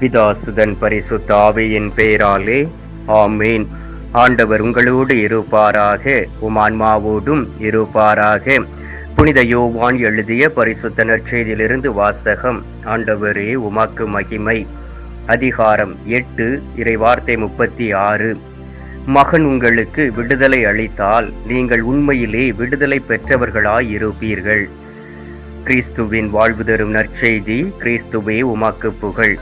பிதாசுதன் பரிசுத்த ஆவியின் பெயராலே ஆமீன். ஆண்டவர் உங்களோடு இருப்பாராக உமான்மாவோடும் இருப்பாராக. புனித யோவான் எழுதிய பரிசுத்த நற்செய்தியிலிருந்து வாசகம் ஆண்டவரே உமக்கு மகிமை. அதிகாரம் எட்டு இறைவார்த்தை முப்பத்தி ஆறு. மகன் உங்களுக்கு விடுதலை அளித்தால் நீங்கள் உண்மையிலே விடுதலை பெற்றவர்களாய் இருப்பீர்கள். கிறிஸ்துவின் வாழ்வு தரும் நற்செய்தி கிறிஸ்துவே உமாக்கு புகழ்.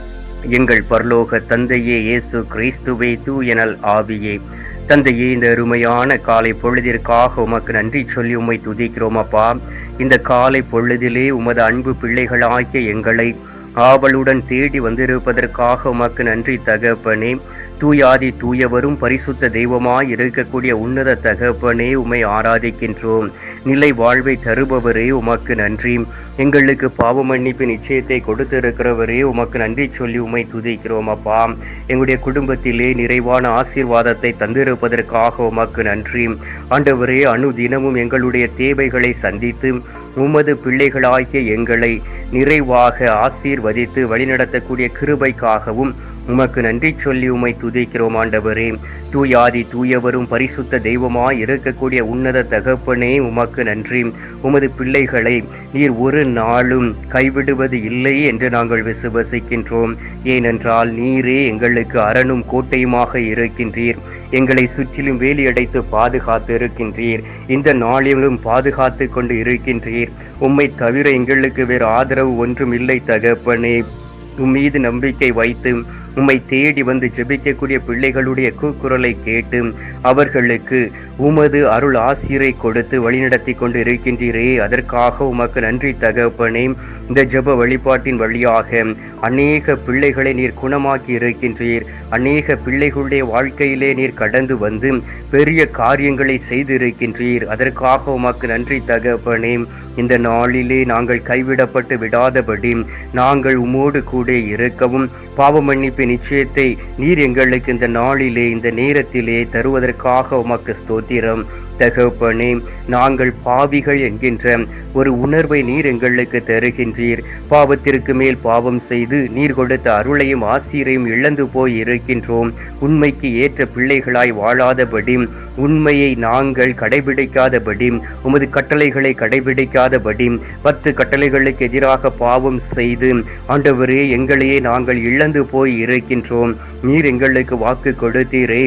எங்கள் பரலோக தந்தையே இயேசு கிறிஸ்துவே தூயனல் ஆவியே. தந்தையே இந்த அருமையான காலை பொழுதிற்காக உமக்கு நன்றி சொல்லி உம்மை துதிக்கிறோம் அப்பா. இந்த காலை பொழுதிலே உமது அன்பு பிள்ளைகளாகிய எங்களை ஆவலுடன் தேடி வந்திருப்பதற்காக உமக்கு நன்றி தகப்பனே. தூயாதி தூயவரும் பரிசுத்த தெய்வமாய் இருக்கக்கூடிய உன்னத தகப்பனே உம்மை ஆராதிக்கின்றோம். நிலை வாழ்வை தருபவரே உமக்கு நன்றி. எங்களுக்கு பாவ மன்னிப்பு நிச்சயத்தை கொடுத்திருக்கிறவரே உமக்கு நன்றி சொல்லி உம்மை துதிக்கிறோம் அப்பா. எங்களுடைய குடும்பத்திலே நிறைவான ஆசீர்வாதத்தை தந்திருப்பதற்காக உமக்கு நன்றி. ஆண்டவரே அணு தினமும் எங்களுடைய தேவைகளை சந்தித்து உமது பிள்ளைகளாகிய எங்களை நிறைவாக ஆசீர்வதித்து வழிநடத்தக்கூடிய கிருபைக்காகவும் உமக்கு நன்றி சொல்லி உம்மை துதிக்கிறோம் ஆண்டவரே. தூயாதி தூயவரும் பரிசுத்த தெய்வமாய் இருக்கக்கூடிய உன்னத தகப்பனே உமக்கு நன்றி. உமது பிள்ளைகளை நீர் ஒரு நாளும் கைவிடுவது இல்லை என்று நாங்கள் விசுவசிக்கின்றோம். ஏனென்றால் நீரே எங்களுக்கு அரணும் கோட்டையுமாக இருக்கின்றீர். எங்களை சுற்றிலும் வேலியடைத்து பாதுகாத்து இருக்கின்றீர் இந்த நாளிலும் பாதுகாத்து கொண்டு இருக்கின்றீர். உம்மை தவிர எங்களுக்கு வேறு ஆதரவு ஒன்றும் இல்லை தகப்பனே. உம் மீது நம்பிக்கை வைத்து உம்மை தேடி வந்து ஜெபிக்கக்கூடிய பிள்ளைகளுடைய கூக்குரலை கேட்டு அவர்களுக்கு உமது அருள் ஆசிரை கொடுத்து வழிநடத்தி கொண்டு இருக்கின்றீரே அதற்காக உமக்கு நன்றி தகப்பனே. இந்த ஜெப வழிபாட்டின் வழியாக அநேக பிள்ளைகளை நீர் குணமாக்கி இருக்கின்றீர். அநேக பிள்ளைகளுடைய வாழ்க்கையிலே நீர் கடந்து வந்து பெரிய காரியங்களை செய்திருக்கின்றீர். அதற்காக உமக்கு நன்றி தகப்பனே. இந்த நாளிலே நாங்கள் கைவிடப்பட்டு விடாதபடி நாங்கள் உமோடு கூட இருக்கவும். பாவ மன்னிப்பு நிச்சயத்தை நீர் எங்களுக்கு இந்த நாளிலே இந்த நேரத்திலே தருவதற்காக உமக்கு ஸ்தோத்திரம். தகப்பனே நாங்கள் பாவிகள் என்கின்ற ஒரு உணர்வை நீர் எங்களுக்கு தருகின்றீர். பாவத்திற்கு மேல் பாவம் செய்து நீர் கொடுத்த அருளையும் ஆசிரியையும் இழந்து போய் இருக்கின்றோம். உண்மைக்கு ஏற்ற பிள்ளைகளாய் வாழாதபடி உண்மையை நாங்கள் கடைபிடிக்காதபடி உமது கட்டளைகளை கடைபிடிக்காதபடி பத்து கட்டளைகளுக்கு எதிராக பாவம் செய்து ஆண்டவரே எங்களையே நாங்கள் இழந்து போய் இருக்கின்றோம். நீர் எங்களுக்கு வாக்கு கொடுத்தீரே.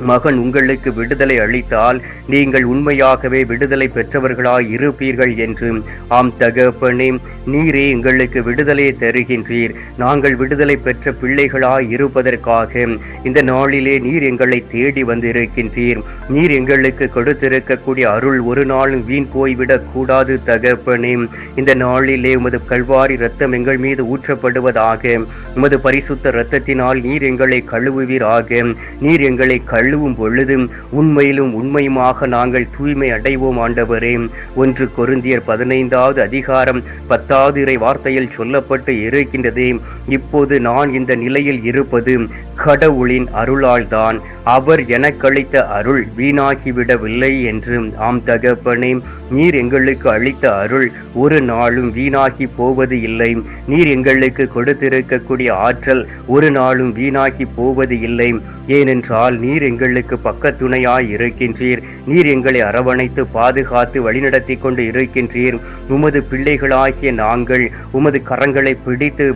மகன் உங்களுக்கு விடுதலை அளித்தால் நீங்கள் உண்மையாகவே விடுதலை பெற்றவர்களாய் இருப்பீர்கள் என்று. ஆம் தகப்பனே நீரே எங்களுக்கு விடுதலையை தருகின்றீர். நாங்கள் விடுதலை பெற்ற பிள்ளைகளாய் இருப்பதற்காக இந்த நாளிலே நீர் எங்களை தேடி வந்திருக்கின்றீர். நீர் எங்களுக்கு கொடுத்திருக்கக்கூடிய அருள் ஒரு நாளும் வீண் போய்விடக் கூடாது தகப்பனே இந்த நாளிலே உமது கல்வாரி ரத்தம் எங்கள் மீது ஊற்றப்படுவதாக உமது பரிசுத்த இரத்தத்தினால் நீர் எங்களை கழுவுவீராக. நீர் எங்களை கழு கழுவும் பொழுது உண்மையிலும் உண்மையுமாக நாங்கள் தூய்மை அடைவோம் ஆண்டவரே. ஒன்று கொருந்தியர் பதினைந்தாவது அதிகாரம் பத்தாவது இறை வார்த்தையில் சொல்லப்பட்டு இருக்கின்றதே. இப்போது நான் இந்த நிலையில் இருப்பது கடவுளின் அருளால்தான். அவர் எனக்களித்த அருள் வீணாகிவிடவில்லை என்று. ஆம் தகப்பனே நீர் எங்களுக்கு அளித்த அருள் ஒரு நாளும் வீணாகி போவது இல்லை. நீர் எங்களுக்கு கொடுத்திருக்கக்கூடிய ஆற்றல் ஒரு நாளும் வீணாகி போவது இல்லை. ஏனென்றால் நீர் எங்களுக்கு பக்கத்துணையாய் இருக்கின்றீர். நீர் எங்களை அரவணைத்து பாதுகாத்து வழிநடத்தி கொண்டு இருக்கின்றீர். உமது பிள்ளைகளாகிய நாங்கள் உமது கரங்களை பிடித்து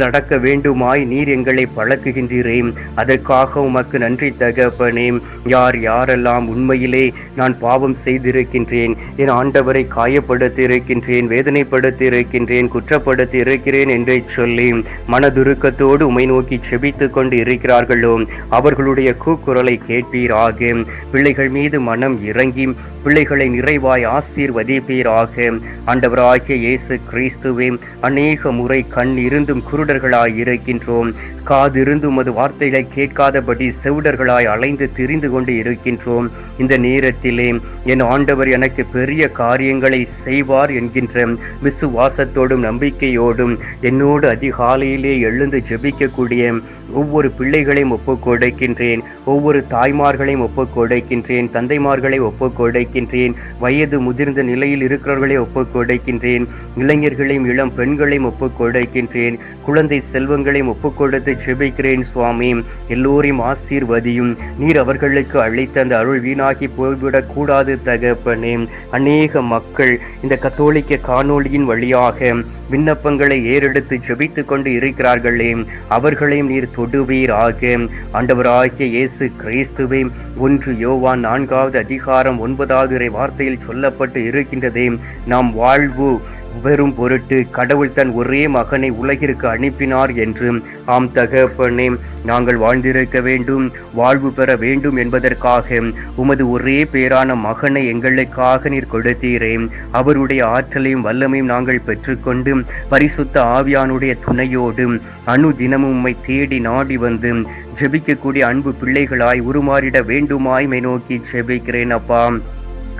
நடக்க வேண்டுமாய் நீர் எங்களை பழக்குகின்றீரே. அதற்காக உமக்கு நன்றி தகப்பனே. யார் யாரெல்லாம் உண்மையிலே நான் பாவம் செய்திருக்கின்றேன். என் ஆண்டவரை காயப்படுத்தி இருக்கின்றேன் வேதனைப்படுத்தி இருக்கின்றேன் குற்றப்படுத்தி இருக்கிறேன் என்றே சொல்லி மனதுருக்கத்தோடு உமை நோக்கி செபித்து கொண்டு இருக்கிறார்களோ. அவர்களுடைய கூக்குரல் கேட்பீராக. பிள்ளைகள் மீது மனம் இறங்கி பிள்ளைகளை நிறைவாய் ஆசீர்வதிப்பீராக. ஆண்டவராகிய இயேசு கிறிஸ்துவே அநேக முறை கண் இருந்தும் குருடர்களாய் இருக்கின்றோம். காதிருந்தும் அது வார்த்தைகளை கேட்காதபடி செவிடர்களாய் அலைந்து திரிந்து கொண்டு இருக்கின்றோம். இந்த நேரத்திலே என் ஆண்டவர் எனக்கு பெரிய காரியங்களை செய்வார் என்கின்ற விசுவாசத்தோடும் நம்பிக்கையோடும் என்னோடு அதிகாலையிலே எழுந்து ஜெபிக்கக்கூடிய ஒவ்வொரு பிள்ளைகளையும் ஒப்புக்கொடுக்கின்றேன். ஒவ்வொரு தாய்மார்களையும் ஒப்புக்கொடைக்கின்றேன். தந்தைமார்களை ஒப்புக்கொடைக்கின்றேன். வயது முதிர்ந்த நிலையில் இருக்கிறவர்களை ஒப்புக்கொடுக்கின்றேன். இளைஞர்களையும் இளம் பெண்களையும் ஒப்புக்கொடைக்கின்றேன். குழந்தை செல்வங்களையும் ஒப்புக்கொடுத்து செபிக்கிறேன் சுவாமி. எல்லோரையும் ஆசீர்வதியும். நீர் அவர்களுக்கு அளித்த அந்த அருள் வீணாகி போய்விடக் கூடாது தகப்பனே. அநேக மக்கள் இந்த கத்தோலிக்க காணொளியின் வழியாக விண்ணப்பங்களை ஏறெடுத்து ஜெபித்துக் கொண்டு இருக்கிறார்களே. அவர்களையும் நீர் தொடுவீராக ஆண்டவராகிய இயேசு கிறிஸ்துவே ஒன்று யோவான் நான்காவது அதிகாரம் ஒன்பதாவது வார்த்தையில் சொல்லப்பட்டு இருக்கின்றதே. நாம் வாழ்வு வெறும் பொருட்டு கடவுள் தன் ஒரே மகனை உலகிற்கு அனுப்பினார் என்று ஆம் தகப்பனே நாங்கள் வாழ்ந்திருக்க வேண்டும் வாழ்வு பெற வேண்டும் என்பதற்காக உமது ஒரே பேரான மகனை எங்களுக்காக நீர் கொடுத்தீரே. அவருடைய ஆற்றலையும் வல்லமையும் நாங்கள் பெற்றுக்கொண்டு பரிசுத்த ஆவியானுடைய துணையோடு அணு தினமும் உம்மை தேடி நாடி வந்து ஜெபிக்கக்கூடிய அன்பு பிள்ளைகளாய் உருமாறிட வேண்டுமாய் மை நோக்கி ஜெபிக்கிறேன் அப்பா.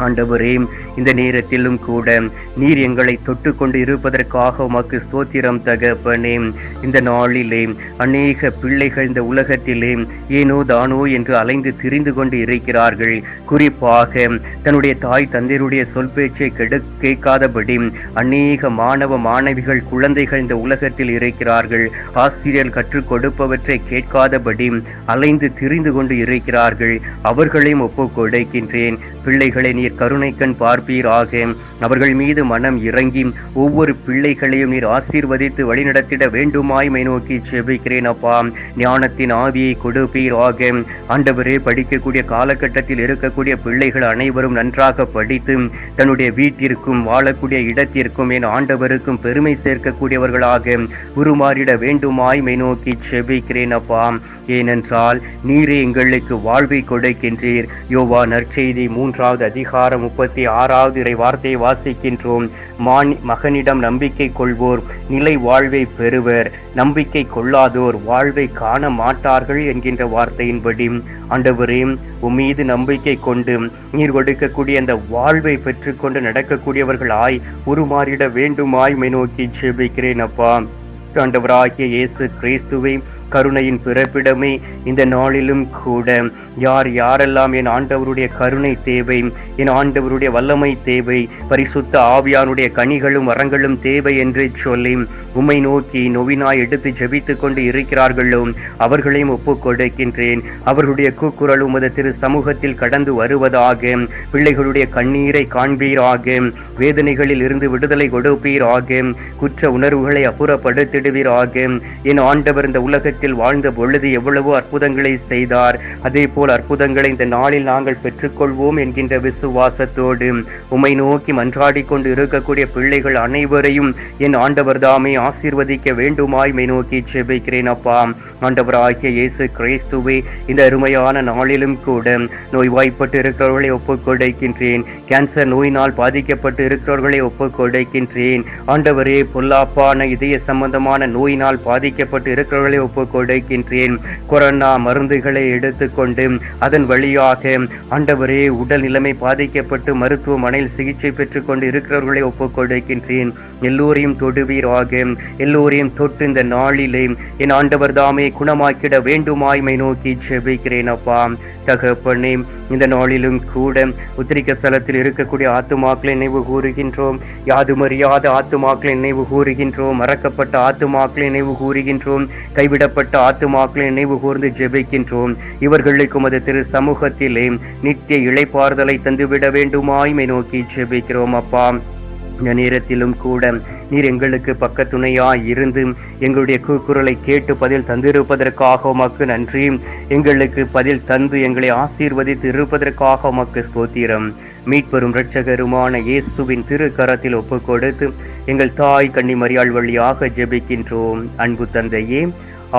ஆண்டவரே இந்த நேரத்திலும் கூட நீர் எங்களை தொட்டு கொண்டு இருப்பதற்காக உமக்கு ஸ்தோத்திரம் தகப்பனே. இந்த நாளிலே அநேக பிள்ளைகள் இந்த உலகத்திலே ஏனோ தானோ என்று அலைந்து திரிந்து கொண்டு இருக்கிறார்கள். குறிப்பாக தன்னுடைய தாய் தந்தையருடைய சொல் பேச்சை கெடு கேட்காதபடி அநேக மாணவ மாணவிகள் குழந்தைகள் இந்த உலகத்தில் இருக்கிறார்கள். ஆசிரியர் கற்றுக் கொடுப்பவற்றை கேட்காதபடி அலைந்து திரிந்து கொண்டு இருக்கிறார்கள். அவர்களையும் ஒப்புக் கொடுக்கின்றேன். பிள்ளைகளை நீர் கருணைக்கண் பார்ப்பீராக. அவர்கள் மீது மனம் இறங்கி ஒவ்வொரு பிள்ளைகளையும் நீர் ஆசீர்வதித்து வழிநடத்திட வேண்டுமாய் நோக்கி செபிக்கிறேன் அப்பா. ஞானத்தின் ஆவியை கொடுப்பீராக ஆண்டவரே படிக்கக்கூடிய காலகட்டத்தில் இருக்கக்கூடிய பிள்ளைகள் அனைவரும் நன்றாக படித்து தன்னுடைய வீட்டிற்கும் வாழக்கூடிய இடத்திற்கும் என் ஆண்டவருக்கும் பெருமை சேர்க்கக்கூடியவர்களாக உருமாறிட வேண்டுமாய் நோக்கி செபிக்கிறேன் அப்பா. ஏனென்றால் நீரே எங்களுக்கு வாழ்வை கொடுக்கின்றீர். யோவா நற்செய்தி மூன்றாவது அதிகாரம் முப்பத்தி ஆறாவது இறை வார்த்தை வாசிக்கின்றோம். மான் மகனிடம் நம்பிக்கை கொள்வோர் நிலை வாழ்வை பெறுவர். நம்பிக்கை கொள்ளாதோர் வாழ்வை காண மாட்டார்கள் என்கின்ற வார்த்தையின்படி. ஆண்டவரே உம்மீது நம்பிக்கை கொண்டு நீர் கொடுக்கக்கூடிய அந்த வாழ்வை பெற்றுக்கொண்டு நடக்கக்கூடியவர்களாய் உருமாறிட வேண்டுமாய் நோக்கி செபிக்கிறேன் அப்பா. ஆண்டவராகிய இயேசு கிறிஸ்துவை கருணையின் பிறப்பிடமே இந்த நாளிலும் கூட யார் யாரெல்லாம் என் ஆண்டவருடைய கருணை தேவை என் ஆண்டவருடைய வல்லமை தேவை பரிசுத்த ஆவியானுடைய கனிகளும் வரங்களும் தேவை என்று சொல்லி உம்மை நோக்கி நொவினாய் எடுத்து ஜெபித்து கொண்டு இருக்கிறார்களோ அவர்களையும் ஒப்புக் கொடுக்கின்றேன் அவர்களுடைய கூக்குரல் உமது திரு சமூகத்தில் கடந்து வருவதாக பிள்ளைகளுடைய கண்ணீரை காண்பீராக வேதனைகளில் இருந்து விடுதலை கொடுப்பீராக குற்ற உணர்வுகளை அப்புறப்படுத்திடுவீராக. என் ஆண்டவர் இந்த உலகத்தில் வாழ்ந்த பொழுது எவ்வளவோ அற்புதங்களை செய்தார். அதே போல் அற்புதங்களை இந்த நாளில் நாங்கள் பெற்றுக்கொள்வோம் என்கின்ற விசுவாசத்தோடு. உமை நோக்கி மன்றாடி கொண்டு இருக்கக்கூடிய பிள்ளைகள் அனைவரையும் என் ஆண்டவர் தாமே ஆசீர்வதிக்க வேண்டுமாய் மை நோக்கி செபிக்கிறேன் அப்பா. ஆண்டவராகிய இயேசு கிறிஸ்துவே இந்த அருமையான நாளிலும் கூட நோய்வாய்ப்பட்டு இருக்கிறவர்களை ஒப்புக்கொடைக்கின்றேன் கேன்சர் நோயினால் பாதிக்கப்பட்டு இருக்கிறவர்களை ஒப்புக்கொடைக்கின்றேன் ஆண்டவரே பொல்லாப்பான இதய சம்பந்தமான நோயினால் பாதிக்கப்பட்டு இருக்கிறவர்களை ஒப்புக்கொடைக்கின்றேன் கொரோனா மருந்துகளை எடுத்துக்கொண்டு அதன் வழியாக ஆண்டவரே உடல் நிலைமை பாதிக்கப்பட்டு மருத்துவமனையில் சிகிச்சை பெற்றுக் கொண்டு இருக்கிறவர்களை ஒப்புக்கொடுக்கின்றேன் எல்லோரையும் தொடுவீராக. எல்லோரையும் தொட்டு இந்த நாளிலே என் ஆண்டவர் தாமே குணமாக்கிட வேண்டுமாய்மை நோக்கி செபிக்கிறேன் அப்பா. தகப்பனே இந்த நாளிலும் கூட உத்திரிக்க ஸ்தலத்தில் இருக்கக்கூடிய ஆத்துமாக்களை நினைவு கூறுகின்றோம். யாதுமறியாத ஆத்துமாக்களை நினைவு கூறுகின்றோம். மறக்கப்பட்ட ஆத்துமாக்களை நினைவு கூறுகின்றோம். கைவிடப்பட்ட ஆத்துமாக்களை நினைவு கூர்ந்து ஜெபிக்கின்றோம். இவர்களுக்கு உமது திரு சமூகத்திலே நித்திய இழைப்பாறுதலை தந்துவிட வேண்டுமாய்மை நோக்கி ஜெபிக்கிறோம் அப்பா. இந்த நேரத்திலும் கூட நீர் எங்களுக்கு பக்கத்துணையாய் இருந்து எங்களுடைய கூக்குரலை கேட்டு பதில் தந்திருப்பதற்காக உமக்கு நன்றி. எங்களுக்கு பதில் தந்து எங்களை ஆசீர்வதித்து இருப்பதற்காக உமக்கு ஸ்தோத்திரம். மீட்பெரும் இரட்சகருமான இயேசுவின் திருக்கரத்தில் ஒப்பு கொடுத்து எங்கள் தாய் கன்னிமரியாள் வழியாக ஜெபிக்கின்றோம். அன்பு தந்தையே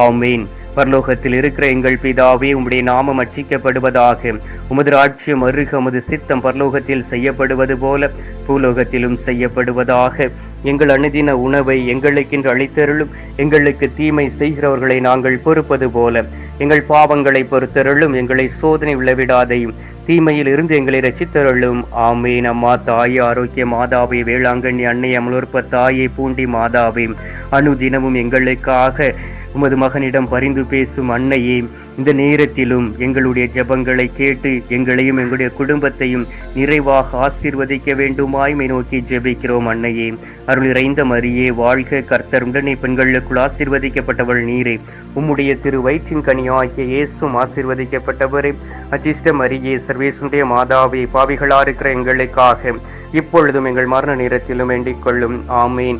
ஆமீன். பரலோகத்தில் இருக்கிற எங்கள் பிதாவே உம்முடைய நாமம் அச்சிக்கப்படுவதாக. உமது ராட்சியம் அருக உமது சித்தம் பரலோகத்தில் செய்யப்படுவது போல பூலோகத்திலும் செய்யப்படுவதாக. எங்கள் அனுதின உணவை எங்களுக்கென்று அளித்தருளும். எங்களுக்கு தீமை செய்கிறவர்களை நாங்கள் பொறுப்பது போல. எங்கள் பாவங்களை பொறுத்தருளும். எங்களை சோதனை விளைவிடாதையும் தீமையில் இருந்து எங்களை ரசித்தருளும் ஆமேன். அம்மா தாய் ஆரோக்கிய மாதாவை வேளாங்கண்ணி அன்னை அமலோற்ப தாயை பூண்டி மாதாவையும் அனுதினமும் எங்களுக்காக உமது மகனிடம் பரிந்து பேசும் அன்னையே இந்த நேரத்திலும் எங்களுடைய ஜபங்களை கேட்டு எங்களையும் எங்களுடைய குடும்பத்தையும் நிறைவாக ஆசீர்வதிக்க வேண்டுமாய்மை நோக்கி ஜெபிக்கிறோம் அன்னையே. அருள் இறைந்த மரியே வாழ்க கர்த்தர் உடனே பெண்களுக்குள் ஆசீர்வதிக்கப்பட்டவள் நீரே. உம்முடைய திரு வயிற்றின் கனியாகிய இயேசும் ஆசீர்வதிக்கப்பட்டவரே. அச்சிஷ்ட மரியே சர்வேசுடைய மாதாவே பாவிகளா இருக்கிற எங்களுக்காக இப்பொழுதும் எங்கள் மரண நேரத்திலும் வேண்டிக் கொள்ளும். ஆமேன்.